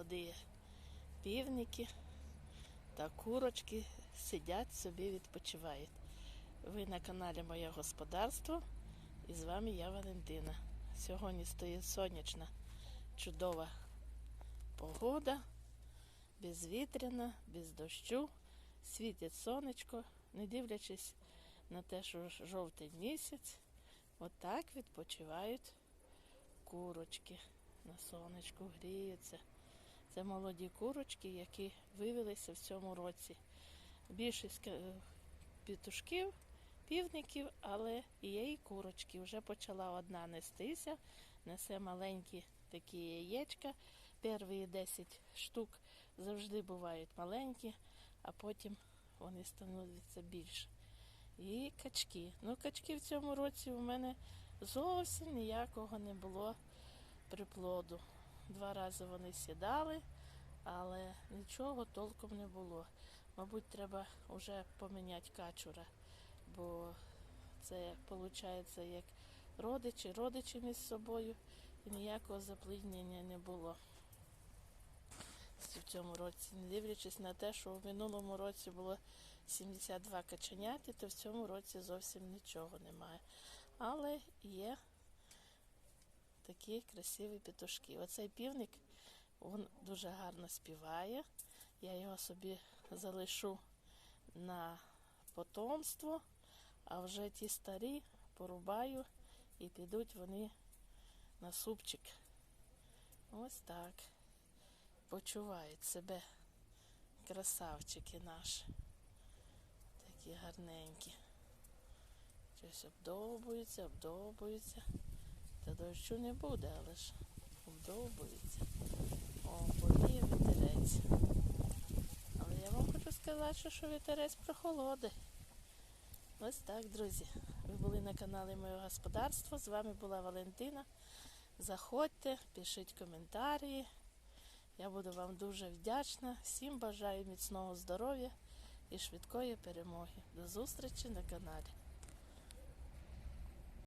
молоді півники та курочки сидять собі відпочивають. Ви на каналі Моє Господарство і з вами я Валентина. Сьогодні стоїть сонячна, чудова погода, безвітряна, без дощу, світить сонечко, не дивлячись на те, що жовтий місяць, отак відпочивають курочки на сонечку, гріються. Це молоді курочки, які вивелися в цьому році. Більшість е, петушків, півників, але і і курочки. Вже почала одна нестися, несе маленькі такі яєчка. Перші 10 штук завжди бувають маленькі, а потім вони становляться більше. І качки. Ну, качки в цьому році у мене зовсім ніякого не було приплоду. Два рази вони сідали, але нічого толком не було. Мабуть, треба вже поміняти качура, бо це виходить як родичі, родичі між собою, і ніякого запліднення не було в цьому році. Не дивлячись на те, що в минулому році було 72 каченяти, то в цьому році зовсім нічого немає. Але є такі красиві петушки. Оцей півник він дуже гарно співає. Я його собі залишу на потомство, а вже ті старі порубаю і підуть вони на супчик. Ось так. Почувають себе красавчики наші. Такі гарненькі. Щось обдовбуються, обдовбуються. Та дощу не буде, але ж обдовбуються. О, повіє вітерець. Але я вам хочу сказати, що вітерець прохолоди. Ось так, друзі. Ви були на каналі Моє Господарство. З вами була Валентина. Заходьте, пишіть коментарі. Я буду вам дуже вдячна. Всім бажаю міцного здоров'я і швидкої перемоги. До зустрічі на каналі.